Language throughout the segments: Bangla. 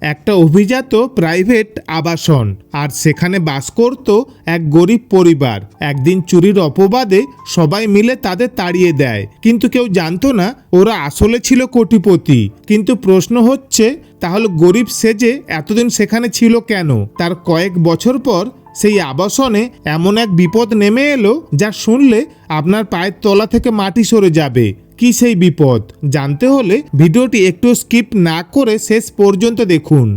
একটা অভিজাত প্রাইভেট আবাসন, আর সেখানে বাস করত এক গরিব পরিবার। একদিন চুরির অপবাদে সবাই মিলে তাদের তাড়িয়ে দেয়। কিন্তু কেউ জানতো না ওরা আসলে ছিল কোটিপতি। কিন্তু প্রশ্ন হচ্ছে, তাহলে গরিব সেজে এতদিন সেখানে ছিল কেন? তার কয়েক বছর পর সেই আবাসনে এমন এক বিপদ নেমে এলো, যা শুনলে আপনার পায়ের তলা থেকে মাটি সরে যাবে। কি সেই বিপদ? জানতে হলে ভিডিওটি একটু স্কিপ না করে শেষ পর্যন্ত দেখুন।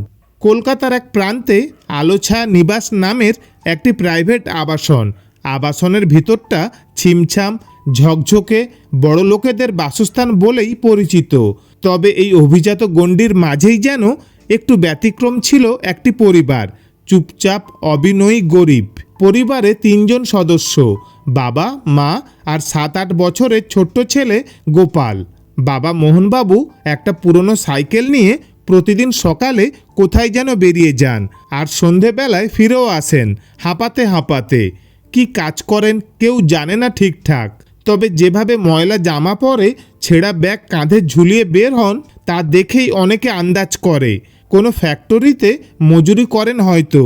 কলকাতার এক প্রান্তে আলোছা নিবাস নামের একটি প্রাইভেট আবাসন। আবাসনের ভিতরটা ছিমছাম, ঝকঝকে, বড় লোকেদের বাসস্থান বলেই পরিচিত। তবে এই অভিজাত গণ্ডির মাঝেই যেন একটু ব্যতিক্রম ছিল একটি পরিবার। চুপচাপ অবিনয়ী গরিব। পরিবারে তিনজন সদস্য, বাবা, মা আর সাত আট বছরের ছোট্ট ছেলে গোপাল। বাবা মোহনবাবু একটা পুরনো সাইকেল নিয়ে প্রতিদিন সকালে কোথায় যেন বেরিয়ে যান আর সন্ধেবেলায় ফিরেও আসেন হাঁপাতে হাঁপাতে। কি কাজ করেন কেউ জানে না ঠিকঠাক। তবে যেভাবে ময়লা জামা পরে ছেঁড়া ব্যাগ কাঁধে ঝুলিয়ে বের হন, তা দেখেই অনেকে আন্দাজ করে। কোনো ফ্যাক্টরিতে মজুরি করেন হয়তো।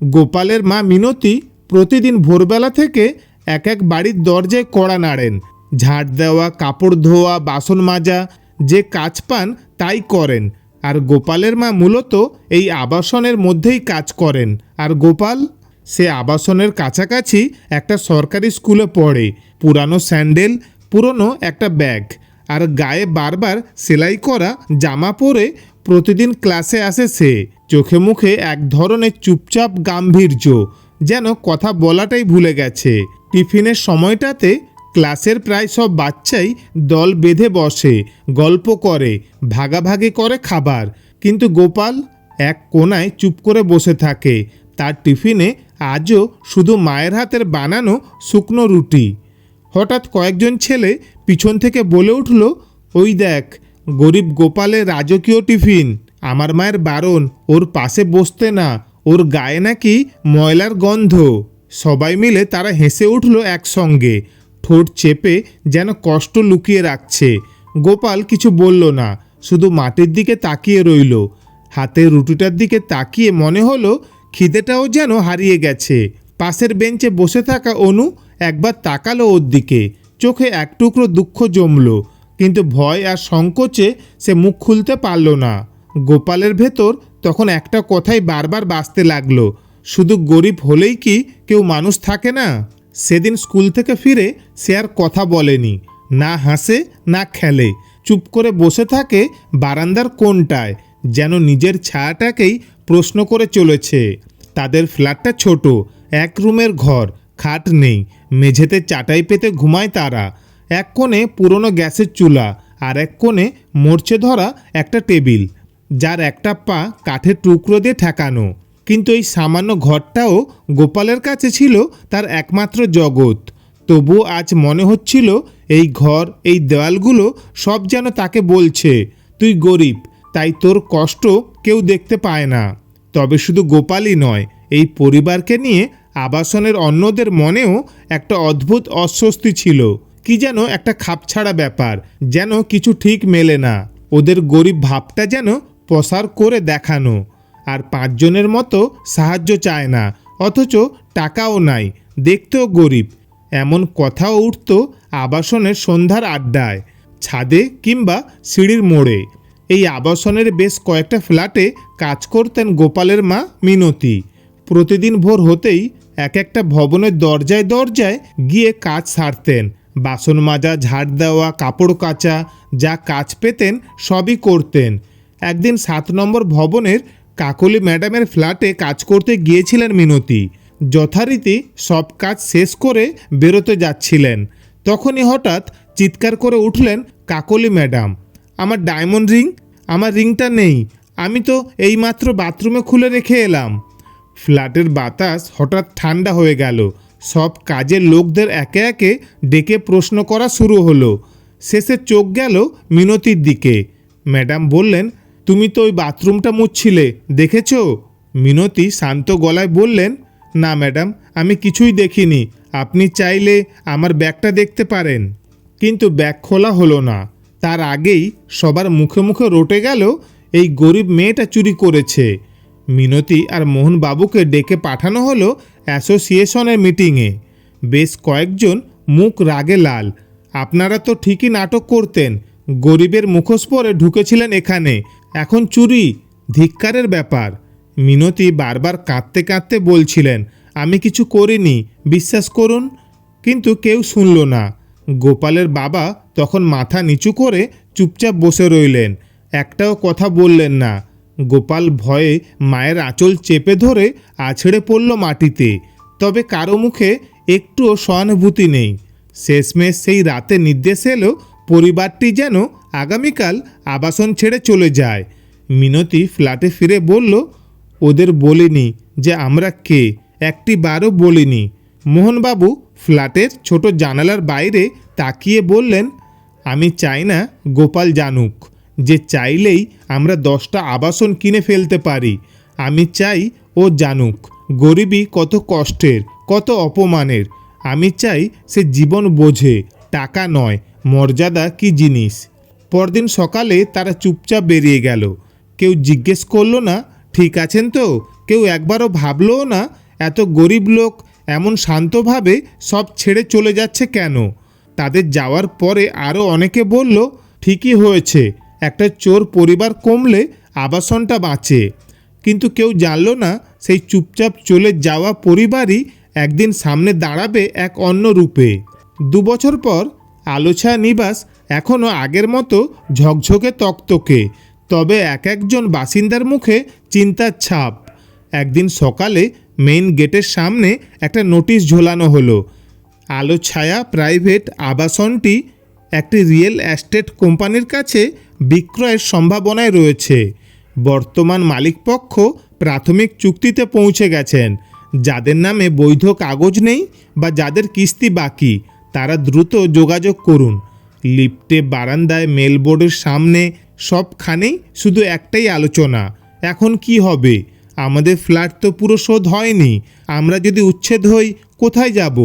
গোপালের মা মিনতি প্রতিদিন ভোরবেলা থেকে এক এক বাড়ির দরজায় কড়া নাড়েন। ঝাড় দেওয়া, কাপড় ধোয়া, বাসন মাজা, যে কাজ পান তাই করেন। আর গোপালের মা মূলত এই আবাসনের মধ্যেই কাজ করেন। আর গোপাল, সে আবাসনের কাছাকাছি একটা সরকারি স্কুলে পড়ে। পুরানো স্যান্ডেল, পুরনো একটা ব্যাগ। আর গায়ে বারবার সেলাই করা জামা পরে প্রতিদিন ক্লাসে আসে সে। চোখে মুখে এক ধরনের চুপচাপ গাম্ভীর্য। যেন কথা বলাটাই ভুলে গেছে। টিফিনের সময়টাতে ক্লাসের প্রায় সব বাচ্চাই দল বেঁধে বসে, গল্প করে, ভাগাভাগি করে খাবার। কিন্তু গোপাল এক কোনায় চুপ করে বসে থাকে। তার টিফিনে আজও শুধু মায়ের হাতের বানানো শুকনো রুটি। হঠাৎ কয়েকজন ছেলে পিছন থেকে বলে উঠল, ওই দেখ, গরিব গোপালের রাজকীয় টিফিন। আমার মায়ের বারণ, ওর পাশে বসতে না। ওর গায়ে নাকি ময়লার গন্ধ। সবাই মিলে তারা হেসে উঠল একসঙ্গে। ঠোঁট চেপে যেন কষ্ট লুকিয়ে রাখছে। গোপাল কিছু বলল না, শুধু মাটির দিকে তাকিয়ে রইল। হাতে রুটিটার দিকে তাকিয়ে মনে হলো খিদেটাও যেন হারিয়ে গেছে। পাশের বেঞ্চে বসে থাকা অনু একবার তাকালো ওর দিকে। চোখে এক টুকরো দুঃখ জমলো, কিন্তু ভয় আর সংকোচে সে মুখ খুলতে পারল না। গোপালের ভেতর তখন একটা কথাই বারবার বাঁচতে লাগল, শুধু গরিব হলেই কি কেউ মানুষ থাকে না? সেদিন স্কুল থেকে ফিরে সে আর কথা বলেনি, না হাসে, না খেলে, চুপ করে বসে থাকে বারান্দার কোনটায় যেন নিজের ছায়াটাকেই প্রশ্ন করে চলেছে। তাদের ফ্ল্যাটটা ছোট, এক রুমের ঘর, খাট নেই, মেঝেতে চাটাই পেতে ঘুমায় তারা, এক কোণে পুরনো গ্যাসের চুলা আর এক কোণে মরচে ধরা একটা টেবিল। যার একটা পা কাঠের টুকরো দিয়ে ঠেকানো। কিন্তু এই সামান্য ঘরটাও গোপালের কাছে ছিল তার একমাত্র জগৎ। তবু আজ মনে হচ্ছিল এই ঘর, এই দেওয়ালগুলো সব যেন তাকে বলছে, তুই গরিব, তাই তোর কষ্ট কেউ দেখতে পায় না। তবে শুধু গোপালই নয়, এই পরিবারকে নিয়ে আবাসনের অন্যদের মনেও একটা অদ্ভুত অস্বস্তি ছিল। কি যেন একটা খাপছাড়া ব্যাপার, যেন কিছু ঠিক মেলে না। ওদের গরিব ভাবটা যেন প্রসার করে দেখানো। আর পাঁচজনের মতো সাহায্য চায় না, অথচ টাকাও নাই, দেখতেও গরিব। এমন কথাও উঠত আবাসনের সন্ধ্যার আড্ডায়, ছাদে কিংবা সিঁড়ির মোড়ে। এই আবাসনের বেশ কয়েকটা ফ্ল্যাটে কাজ করতেন গোপালের মা মিনতি। প্রতিদিন ভোর হতেই এক একটা ভবনের দরজায় দরজায় গিয়ে কাজ সারতেন। বাসন মাজা, ঝাড় দেওয়া, কাপড় কাচা, যা কাজ পেতেন সবই করতেন। একদিন সাত নম্বর ভবনের কাকলি ম্যাডামের ফ্ল্যাটে কাজ করতে গিয়েছিলেন মিনতি। যথারীতি সব কাজ শেষ করে বেরোতে যাচ্ছিলেন। তখনই হঠাৎ চিৎকার করে উঠলেন কাকলি ম্যাডাম, আমার ডায়মন্ড রিং? আমার রিংটা নেই। আমি তো এইমাত্র বাথরুমে খুলে রেখে এলাম। ফ্ল্যাটের বাতাস হঠাৎ ঠান্ডা হয়ে গেল। সব কাজের লোকদের একে একে ডেকে প্রশ্ন করা শুরু হলো। শেষে চোখ গেল মিনতির দিকে। ম্যাডাম বললেন তুমি তো ওই বাথরুমটা মুছছিলে, দেখেছ? মিনতি শান্ত গলায় বললেন, না, ম্যাডাম, আমি কিছুই দেখিনি। আপনি চাইলে আমার ব্যাগটা দেখতে পারেন। কিন্তু ব্যাগ খোলা হলো না। তার আগেই সবার মুখে মুখে রটে গেল, এই গরিব মেয়েটা চুরি করেছে। মিনতি আর মোহনবাবুকে ডেকে পাঠানো হলো অ্যাসোসিয়েশনের মিটিংয়ে। বেশ কয়েকজন মুখ রাগে লাল। আপনারা তো ঠিকই নাটক করতেন, গরিবের মুখোশ পরে ঢুকেছিলেন এখানে। এখন চুরি, ধিক্কারের ব্যাপার। মিনতি বারবার কাঁদতে কাঁদতে বলছিলেন, আমি কিছু করিনি, বিশ্বাস করুন। কিন্তু কেউ শুনল না। গোপালের বাবা তখন মাথা নিচু করে চুপচাপ বসে রইলেন, একটাও কথা বললেন না। গোপাল ভয়ে মায়ের আঁচল চেপে ধরে আছড়ে পড়ল মাটিতে। তবে কারও মুখে একটুও সহানুভূতি নেই। শেষমেশ সেই রাতে নির্দেশ এলো, পরিবারটি যেন আগামীকাল আবাসন ছেড়ে চলে যায়। মিনতি ফ্ল্যাটে ফিরে বলল, ওদের বলিনি যে আমরা কে, একটি বারও বলিনি। মোহনবাবু ফ্ল্যাটের ছোট জানালার বাইরে তাকিয়ে বললেন, আমি চাই না গোপাল জানুক, যে চাইলেই আমরা দশটা আবাসন কিনে ফেলতে পারি। আমি চাই ও জানুক গরিবই কত কষ্টের, কত অপমানের। আমি চাই সে জীবন বোঝে, টাকা নয়, মর্যাদা কি জিনিস? পরদিন সকালে তারা চুপচাপ বেরিয়ে গেল। কেউ জিজ্ঞেস করল না, ঠিক আছেন তো? কেউ একবারও ভাবলও না, এত গরিব লোক এমন শান্তভাবে সব ছেড়ে চলে যাচ্ছে কেন? তাদের যাওয়ার পরে আরও অনেকে বলল, ঠিকই হয়েছে, একটা চোর পরিবার কমলে আবাসনটা বাঁচে। কিন্তু কেউ জানলো না, সেই চুপচাপ চলে যাওয়া পরিবারই একদিন সামনে দাঁড়াবে এক অন্য রূপে। দু বছর পর আলোছা নিবাস এখনও আগের মতো ঝকঝকে তকতকে, তবে এক একজন বাসিন্দার মুখে চিন্তার ছাপ। একদিন সকালে মেইন গেটের সামনে একটা নোটিশ ঝোলানো হলো। আলো ছায়া প্রাইভেট আবাসনটি একটি রিয়েল এস্টেট কোম্পানির কাছে বিক্রয়ের সম্ভাবনায় রয়েছে। বর্তমান মালিকপক্ষ প্রাথমিক চুক্তিতে পৌঁছে গেছেন। যাদের নামে বৈধ কাগজ নেই বা যাদের কিস্তি বাকি, তারা দ্রুত যোগাযোগ করুন। লিফটে বারান্দায় মেলবোর্ডের সামনে সবখানেই শুধু একটাই আলোচনা, এখন কি হবে? আমাদের ফ্ল্যাট তো পুরো শোধ হয়নি, আমরা যদি উচ্ছেদ হই, কোথায় যাব?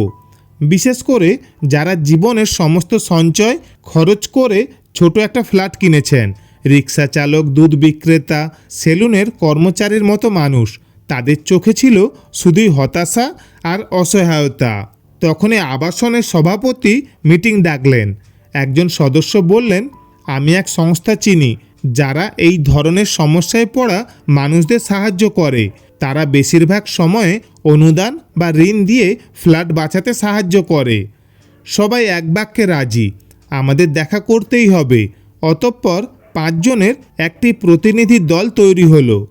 বিশেষ করে যারা জীবনের সমস্ত সঞ্চয় খরচ করে ছোট একটা ফ্ল্যাট কিনেছেন, রিক্সা চালক, দুধ বিক্রেতা, সেলুনের কর্মচারীর মতো মানুষ, তাদের চোখে ছিল শুধুই হতাশা আর অসহায়তা। তখনই আবাসনের সভাপতি মিটিং ডাকলেন। একজন সদস্য বললেন, আমি এক সংস্থা চিনি, যারা এই ধরনের সমস্যায় পড়া মানুষদের সাহায্য করে। তারা বেশিরভাগ সময়ে অনুদান বা ঋণ দিয়ে ফ্ল্যাট বাঁচাতে সাহায্য করে। সবাই এক বাক্যে রাজি। আমাদের দেখা করতেই হবে। অতঃপর পাঁচজনের একটি প্রতিনিধি দল তৈরি হলো।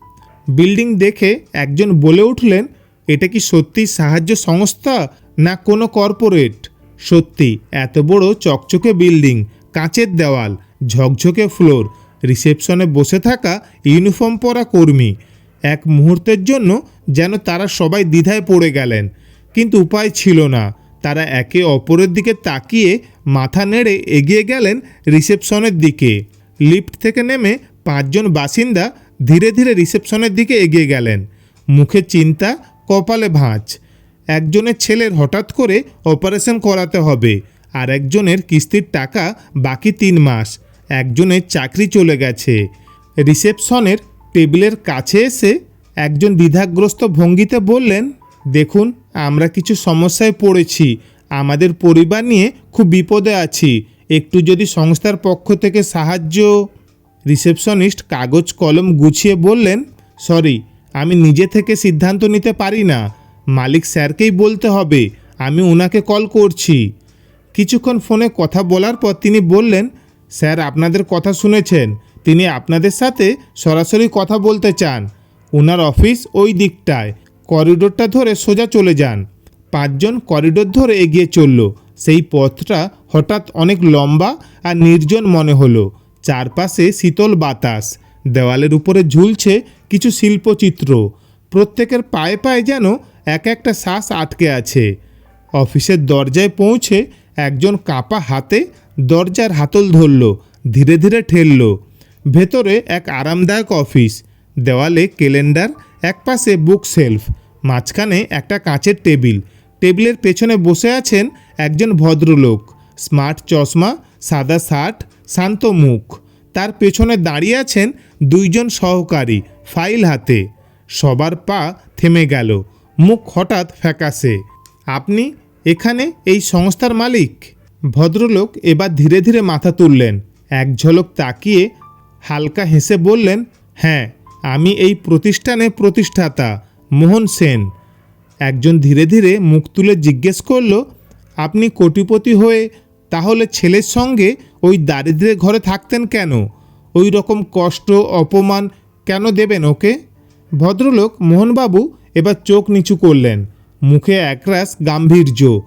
বিল্ডিং দেখে একজন বলে উঠলেন, এটা কি সত্যি সাহায্য সংস্থা না কোনো কর্পোরেট? সত্যি, এত বড় চকচকে বিল্ডিং, কাঁচের দেওয়াল, ঝকঝকে ফ্লোর, রিসেপশনে বসে থাকা ইউনিফর্ম পরা কর্মী, এক মুহূর্তের জন্য যেন তারা সবাই দ্বিধায় পড়ে গেলেন। কিন্তু উপায় ছিল না, তারা একে অপরের দিকে তাকিয়ে মাথা নেড়ে এগিয়ে গেলেন রিসেপশনের দিকে। লিফট থেকে নেমে পাঁচজন বাসিন্দা ধীরে ধীরে রিসেপশনের দিকে এগিয়ে গেলেন। মুখে চিন্তা, কপালে ভাঁজ। একজনের ছেলের হঠাৎ করে অপারেশন করাতে হবে আর একজনের কিস্তির টাকা বাকি তিন মাস। একজনের চাকরি চলে গেছে। রিসেপশনের টেবিলের কাছে এসে একজন দ্বিধাগ্রস্ত ভঙ্গিতে বললেন, দেখুন, আমরা কিছু সমস্যায় পড়েছি। আমাদের পরিবার নিয়ে খুব বিপদে আছি। একটু যদি সংস্থার পক্ষ থেকে সাহায্য রিসেপশনিস্ট কাগজ কলম গুছিয়ে বললেন, সরি, আমি নিজে থেকে সিদ্ধান্ত নিতে পারি না। মালিক স্যারকেই বলতে হবে, আমি ওনাকে কল করছি। কিছুক্ষণ ফোনে কথা বলার পর তিনি বললেন, স্যার, আপনাদের কথা শুনেছেন। তিনি আপনাদের সাথে সরাসরি কথা বলতে চান। ওনার অফিস ওই দিকটায়। করিডোরটা ধরে সোজা চলে যান। পাঁচজন করিডোর ধরে এগিয়ে চলল। সেই পথটা হঠাৎ অনেক লম্বা আর নির্জন মনে হলো। চারপাশে শীতল বাতাস। দেওয়ালের উপরে ঝুলছে কিছু শিল্পচিত্র। প্রত্যেকের পায়ে পায়ে যেন এক একটা শ্বাস আটকে আছে। অফিসের দরজায় পৌঁছে একজন কাপা হাতে দরজার হাতল ধরল, ধীরে ধীরে ঠেলল। ভেতরে এক আরামদায়ক অফিস, দেওয়ালে ক্যালেন্ডার একপাশে বুক সেলফ মাঝখানে একটা কাঁচের টেবিল। টেবিলের পেছনে বসে আছেন একজন ভদ্রলোক। স্মার্ট চশমা, সাদা শার্ট, শান্ত মুখ। তার পেছনে দাঁড়িয়ে আছেন দুইজন সহকারী, ফাইল হাতে। সবার পা থেমে গেল। মুখ হঠাৎ ফ্যাকাশে। আপনি এখানে এই সংস্থার মালিক? ভদ্রলোক এবার ধীরে ধীরে মাথা তুললেন। এক ঝলক তাকিয়ে হালকা হেসে বললেন হ্যাঁ আমি এই প্রতিষ্ঠানের প্রতিষ্ঠাতা, মোহন সেন। একজন ধীরে ধীরে মুখ তুলে জিজ্ঞেস করল, আপনি কোটিপতি হয়ে তাহলে ছেলের সঙ্গে ওই দারিদ্রের ঘরে থাকতেন কেন? ওই রকম কষ্ট, অপমান কেন দেবেন ওকে? ভদ্রলোক, মোহনবাবু এবার চোখ নিচু করলেন। মুখে একরাশ গাম্ভীর্য।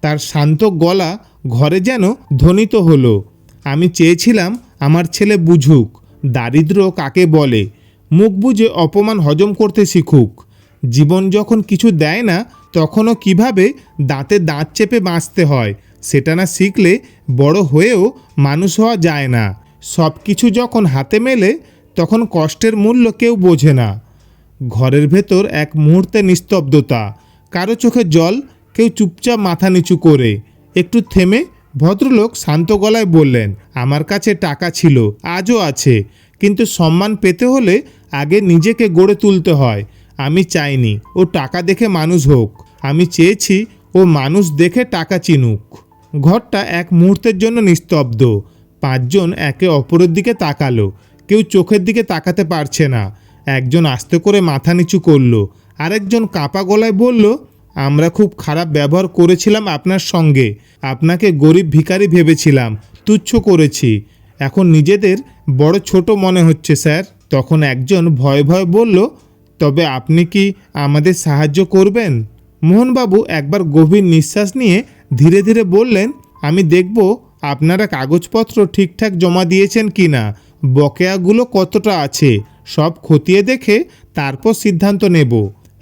তার শান্ত গলা ঘরে যেন ধ্বনিত হলো। আমি চেয়েছিলাম আমার ছেলে বুঝুক দারিদ্র কাকে বলে? মুখ বুঝে অপমান হজম করতে শিখুক। জীবন যখন কিছু দেয় না, তখনও কীভাবে দাঁতে দাঁত চেপে বাঁচতে হয়, সেটা না শিখলে বড় হয়েও মানুষ হওয়া যায় না। সব কিছু যখন হাতে মেলে, তখন কষ্টের মূল্য কেউ বোঝে না। ঘরের ভেতর এক মুহূর্তে নিস্তব্ধতা। কারও চোখে জল, কেউ চুপচাপ মাথা নিচু করে। একটু থেমে ভদ্রলোক শান্ত গলায় বললেন, আমার কাছে টাকা ছিল, আজও আছে। কিন্তু সম্মান পেতে হলে আগে নিজেকে গড়ে তুলতে হয়। আমি চাইনি, ও টাকা দেখে মানুষ হোক। আমি চেয়েছি, ও মানুষ দেখে টাকা চিনুক। ঘরটা এক মুহূর্তের জন্য নিস্তব্ধ। পাঁচজন একে অপরের দিকে তাকালো। কেউ চোখের দিকে তাকাতে পারছে না। একজন আস্তে করে মাথা নিচু করল। আরেকজন কাঁপা গলায় বলল, আমরা খুব খারাপ ব্যবহার করেছিলাম আপনার সঙ্গে। আপনাকে গরিব ভিখারি ভেবেছিলাম, তুচ্ছ করেছি। এখন নিজেদের বড় ছোট মনে হচ্ছে, স্যার। তখন একজন ভয় ভয় বলল, তবে আপনি কি আমাদের সাহায্য করবেন? মোহনবাবু একবার গভীর নিঃশ্বাস নিয়ে ধীরে ধীরে বললেন, আমি দেখব আপনারা কাগজপত্র ঠিকঠাক জমা দিয়েছেন কি না বকেয়াগুলো কতটা আছে? সব খতিয়ে দেখে তারপর সিদ্ধান্ত নেব।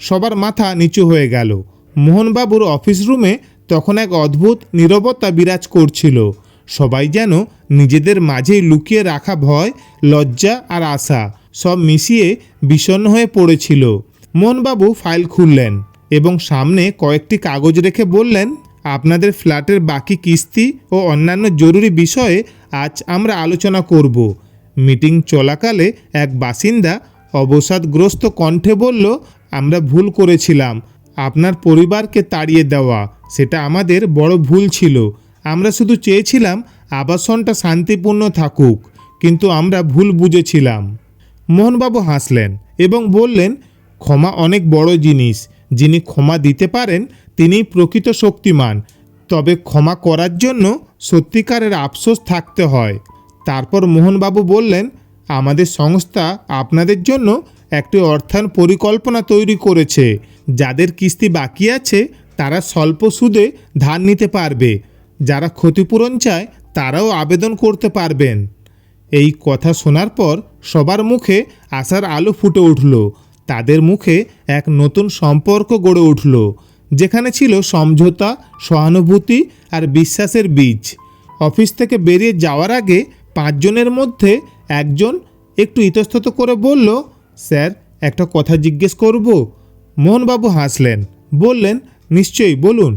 সবার মাথা নিচু হয়ে গেল। মোহনবাবুর অফিস রুমে তখন এক অদ্ভুত নীরবতা বিরাজ করছিল। সবাই যেন নিজেদের মাঝেই লুকিয়ে রাখা ভয়, লজ্জা আর আশা সব মিশিয়ে বিষণ্ণ হয়ে পড়েছিল। মোহনবাবু ফাইল খুললেন এবং সামনে কয়েকটি কাগজ রেখে বললেন, আপনাদের ফ্ল্যাটের বাকি কিস্তি ও অন্যান্য জরুরি বিষয়ে আজ আমরা আলোচনা করব। মিটিং চলাকালে এক বাসিন্দা অবসাদগ্রস্ত কণ্ঠে বলল, আমরা ভুল করেছিলাম। আপনার পরিবারকে তাড়িয়ে দেওয়া, সেটা আমাদের বড় ভুল ছিল। আমরা শুধু চেয়েছিলাম আবাসনটা শান্তিপূর্ণ থাকুক, কিন্তু আমরা ভুল বুঝেছিলাম। মোহনবাবু হাসলেন এবং বললেন, ক্ষমা অনেক বড় জিনিস। যিনি ক্ষমা দিতে পারেন, তিনিই প্রকৃত শক্তিমান। তবে ক্ষমা করার জন্য সত্যিকারের আফসোস থাকতে হয়। তারপর মোহনবাবু বললেন, আমাদের সংস্থা আপনাদের জন্য একটি অর্থায়ন পরিকল্পনা তৈরি করেছে। যাদের কিস্তি বাকি আছে, তারা স্বল্প সুদে ধার নিতে পারবে। যারা ক্ষতিপূরণ চায়, তারাও আবেদন করতে পারবেন। এই কথা শোনার পর সবার মুখে আশার আলো ফুটে উঠল। তাদের মুখে এক নতুন সম্পর্ক গড়ে উঠল, যেখানে ছিল সমঝোতা, সহানুভূতি আর বিশ্বাসের বীজ। অফিস থেকে বেরিয়ে যাওয়ার আগে পাঁচজনের মধ্যে একজন একটু ইতস্তত করে বলল, স্যার, একটা কথা জিজ্ঞেস করব। মোহনবাবু হাসলেন, বললেন, নিশ্চয়ই, বলুন।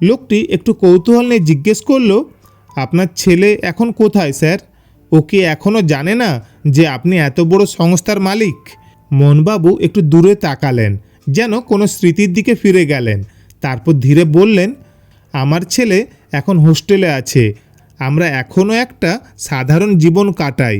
লোকটি একটু কৌতূহল নিয়ে জিজ্ঞেস করল, আপনার ছেলে এখন কোথায়, স্যার? ও কি এখনও জানে না যে আপনি এত বড় সংস্থার মালিক? মোহনবাবু একটু দূরে তাকালেন, যেন কোনো স্মৃতির দিকে ফিরে গেলেন। তারপর ধীরে বললেন, আমার ছেলে এখন হোস্টেলে আছে আমরা এখনও একটা সাধারণ জীবন কাটাই।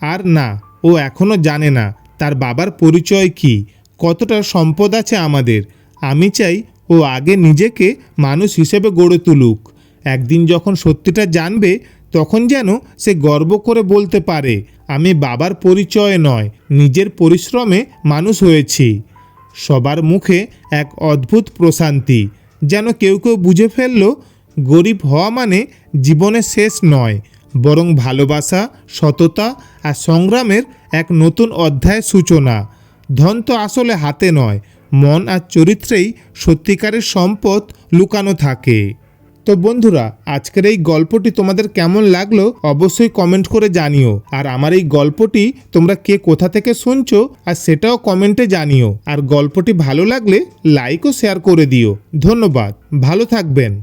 আর না, ও এখনও জানে না, তার বাবার পরিচয় কি, কতটা সম্পদ আছে আমাদের। আমি চাই ও আগে নিজেকে মানুষ হিসেবে গড়ে তুলুক। একদিন যখন সত্যিটা জানবে, তখন যেন সে গর্ব করে বলতে পারে, আমি বাবার পরিচয় নয়, নিজের পরিশ্রমে মানুষ হয়েছি। সবার মুখে এক অদ্ভুত প্রশান্তি, যেন কেউ কেউ বুঝে ফেলল গরিব হওয়া মানে জীবনের শেষ নয়, বরং ভালোবাসা, সততা আর সংগ্রামের এক নতুন অধ্যায়ের সূচনা। ধন তো আসলে হাতে নয়, মন আর চরিত্রেই সত্যিকারের সম্পদ লুকানো থাকে। তো বন্ধুরা, আজকের এই গল্পটি তোমাদের কেমন লাগল অবশ্যই কমেন্ট করে জানিও। আর আমার এই গল্পটি তোমরা কে কোথা থেকে শুনছো আর সেটাও কমেন্টে জানিও। আর গল্পটি ভালো লাগলে লাইক ও শেয়ার করে দিও। ধন্যবাদ, ভালো থাকবেন।